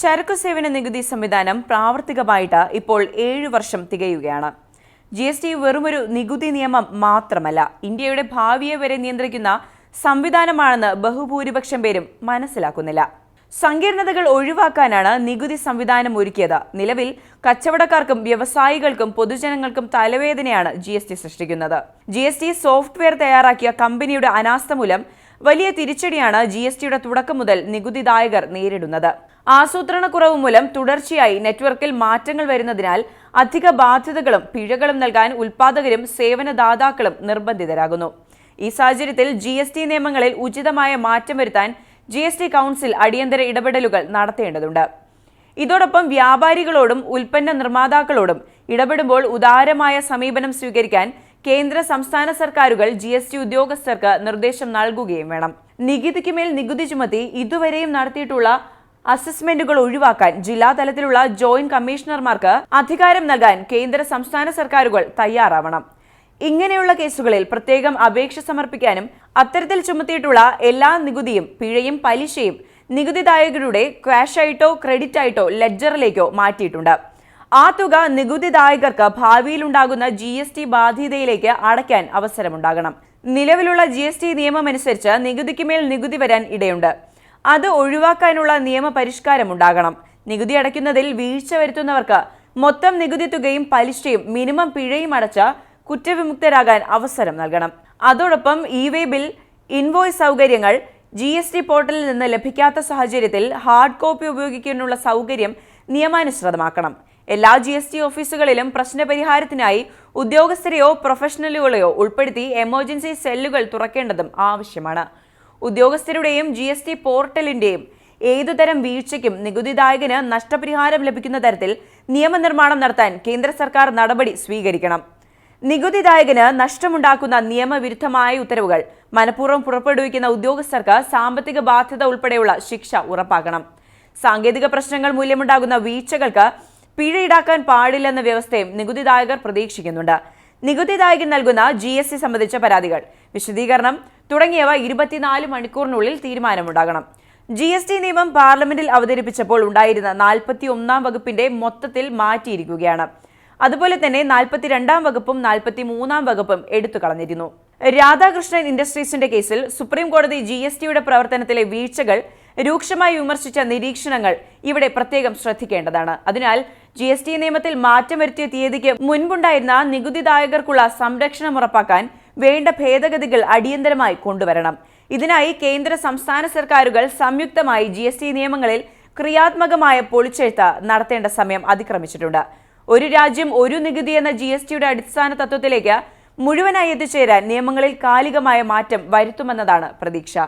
ചരക്കു സേവന നികുതി സംവിധാനം പ്രാവർത്തികമായിട്ട് ഇപ്പോൾ ഏഴു വർഷം തികയുകയാണ്. ജി എസ് ടി വെറുമൊരു നികുതി നിയമം മാത്രമല്ല ഇന്ത്യയുടെ ഭാവിയെ വരെ നിയന്ത്രിക്കുന്ന സംവിധാനമാണെന്ന് ബഹുഭൂരിപക്ഷം പേരും മനസ്സിലാക്കുന്നില്ല. സങ്കീർണതകൾ ഒഴിവാക്കാനാണ് നികുതി സംവിധാനം ഒരുക്കിയത്. നിലവിൽ കച്ചവടക്കാർക്കും വ്യവസായികൾക്കും പൊതുജനങ്ങൾക്കും തലവേദനയാണ് ജി എസ് ടി സൃഷ്ടിക്കുന്നത്. ജി എസ് ടി സോഫ്റ്റ്വെയർ തയ്യാറാക്കിയ കമ്പനിയുടെ അനാസ്ഥ മൂലം വലിയ തിരിച്ചടിയാണ് ജി എസ് ടിയുടെ തുടക്കം മുതൽ നികുതിദായകർ നേരിടുന്നത്. ആസൂത്രണക്കുറവ് മൂലം തുടർച്ചയായി നെറ്റ്വർക്കിൽ മാറ്റങ്ങൾ വരുന്നതിനാൽ അധിക ബാധ്യതകളും പിഴകളും നൽകാൻ ഉൽപാദകരും സേവനദാതാക്കളും നിർബന്ധിതരാകുന്നു. ഈ സാഹചര്യത്തിൽ ജി എസ് ടി നിയമങ്ങളിൽ ഉചിതമായ മാറ്റം വരുത്താൻ ജി എസ് ടി കൗൺസിൽ അടിയന്തര ഇടപെടലുകൾ നടത്തേണ്ടതുണ്ട്. ഇതോടൊപ്പം വ്യാപാരികളോടും ഉൽപ്പന്ന നിർമ്മാതാക്കളോടും ഇടപെടുമ്പോൾ ഉദാരമായ സമീപനം സ്വീകരിക്കാൻ കേന്ദ്ര സംസ്ഥാന സർക്കാരുകൾ ജി എസ് ടി ഉദ്യോഗസ്ഥർക്ക് നിർദ്ദേശം നൽകുകയും വേണം. നികുതിക്ക് മേൽ നികുതി ചുമത്തി ഇതുവരെയും നടത്തിയിട്ടുള്ള അസസ്മെന്റുകൾ ഒഴിവാക്കാൻ ജില്ലാ തലത്തിലുള്ള ജോയിന്റ് കമ്മീഷണർമാർക്ക് അധികാരം നൽകാൻ കേന്ദ്ര സംസ്ഥാന സർക്കാരുകൾ തയ്യാറാവണം. ഇങ്ങനെയുള്ള കേസുകളിൽ പ്രത്യേകം അപേക്ഷ സമർപ്പിക്കാനും അത്തരത്തിൽ ചുമത്തിയിട്ടുള്ള എല്ലാ നികുതിയും പിഴയും പലിശയും നികുതിദായകരുടെ ക്യാഷായിട്ടോ ക്രെഡിറ്റായിട്ടോ ലെഡ്ജറിലേക്കോ മാറ്റിയിട്ടുണ്ട്. ആ തുക നികുതിദായകർക്ക് ഭാവിയിലുണ്ടാകുന്ന ജി എസ് ടി ബാധ്യതയിലേക്ക് അടയ്ക്കാൻ അവസരമുണ്ടാകണം. നിലവിലുള്ള ജി എസ് ടി നിയമമനുസരിച്ച് നികുതിക്ക് മേൽ നികുതി വരാൻ ഇടയുണ്ട്. അത് ഒഴിവാക്കാനുള്ള നിയമ പരിഷ്കാരം ഉണ്ടാകണം. നികുതി അടയ്ക്കുന്നതിൽ വീഴ്ച വരുത്തുന്നവർക്ക് മൊത്തം നികുതി തുകയും പലിശയും മിനിമം പിഴയും അടച്ച കുറ്റവിമുക്തരാകാൻ അവസരം നൽകണം. അതോടൊപ്പം ഇ വേ ബിൽ ഇൻവോയ്സ് സൗകര്യങ്ങൾ ജി എസ് ടി പോർട്ടലിൽ നിന്ന് ലഭിക്കാത്ത സാഹചര്യത്തിൽ ഹാർഡ് കോപ്പി ഉപയോഗിക്കാനുള്ള സൗകര്യം നിയമാനുസൃതമാക്കണം. എല്ലാ ജി എസ് ടി ഓഫീസുകളിലും പ്രശ്നപരിഹാരത്തിനായി ഉദ്യോഗസ്ഥരെയോ പ്രൊഫഷണലുകളെയോ ഉൾപ്പെടുത്തി എമർജൻസി സെല്ലുകൾ തുറക്കേണ്ടതും ആവശ്യമാണ്. ഉദ്യോഗസ്ഥരുടെയും ജി എസ് ടി പോർട്ടലിന്റെയും ഏതുതരം വീഴ്ചയ്ക്കും നികുതിദായകന് നഷ്ടപരിഹാരം ലഭിക്കുന്ന തരത്തിൽ നിയമനിർമ്മാണം നടത്താൻ കേന്ദ്ര സർക്കാർ നടപടി സ്വീകരിക്കണം. നികുതിദായകന് നഷ്ടമുണ്ടാക്കുന്ന നിയമവിരുദ്ധമായ ഉത്തരവുകൾ മനഃപൂർവം പുറപ്പെടുവിക്കുന്ന ഉദ്യോഗസ്ഥർക്ക് സാമ്പത്തിക ബാധ്യത ഉൾപ്പെടെയുള്ള ശിക്ഷ ഉറപ്പാക്കണം. സാങ്കേതിക പ്രശ്നങ്ങൾ മൂലമുണ്ടാകുന്ന വീഴ്ചകൾക്ക് പിഴ ഈടാക്കാൻ പാടില്ലെന്ന വ്യവസ്ഥയും നികുതിദായകർ പ്രതീക്ഷിക്കുന്നുണ്ട്. നികുതിദായകൻ നൽകുന്ന ജി എസ് ടി സംബന്ധിച്ച പരാതികൾ. വിശദീകരണം തുടങ്ങിയവ ഇരുപത്തിനാല് മണിക്കൂറിനുള്ളിൽ തീരുമാനമുണ്ടാകണം. ജി എസ് ടി നിയമം പാർലമെന്റിൽ അവതരിപ്പിച്ചപ്പോൾ ഉണ്ടായിരുന്ന നാൽപ്പത്തി ഒന്നാം വകുപ്പിന്റെ മൊത്തത്തിൽ മാറ്റിയിരിക്കുകയാണ്. അതുപോലെ തന്നെ നാൽപ്പത്തിരണ്ടാം വകുപ്പും നാൽപ്പത്തി മൂന്നാം വകുപ്പും എടുത്തു കളഞ്ഞിരുന്നു. രാധാകൃഷ്ണൻ ഇൻഡസ്ട്രീസിന്റെ കേസിൽ സുപ്രീം കോടതി ജി എസ് ടിയുടെ പ്രവർത്തനത്തിലെ വീഴ്ചകൾ രൂക്ഷമായി വിമർശിച്ച നിരീക്ഷണങ്ങൾ ഇവിടെ പ്രത്യേകം ശ്രദ്ധിക്കേണ്ടതാണ്. അതിനാൽ ജി എസ് ടി നിയമത്തിൽ മാറ്റം വരുത്തിയ തീയതിക്ക് മുൻപുണ്ടായിരുന്ന നികുതിദായകർക്കുള്ള സംരക്ഷണം ഉറപ്പാക്കാൻ വേണ്ട ഭേദഗതികൾ അടിയന്തരമായി കൊണ്ടുവരണം. ഇതിനായി കേന്ദ്ര സംസ്ഥാന സർക്കാരുകൾ സംയുക്തമായി ജി എസ് ടി നിയമങ്ങളിൽ ക്രിയാത്മകമായ പൊളിച്ചെഴുത്ത് നടത്തേണ്ട സമയം അതിക്രമിച്ചിട്ടുണ്ട്. ഒരു രാജ്യം ഒരു നികുതി എന്ന ജി എസ് ടിയുടെ അടിസ്ഥാന തത്വത്തിലേക്ക് മുഴുവനായി എത്തിച്ചേരാൻ നിയമങ്ങളിൽ കാലികമായ മാറ്റം വരുത്തുമെന്നതാണ് പ്രതീക്ഷ.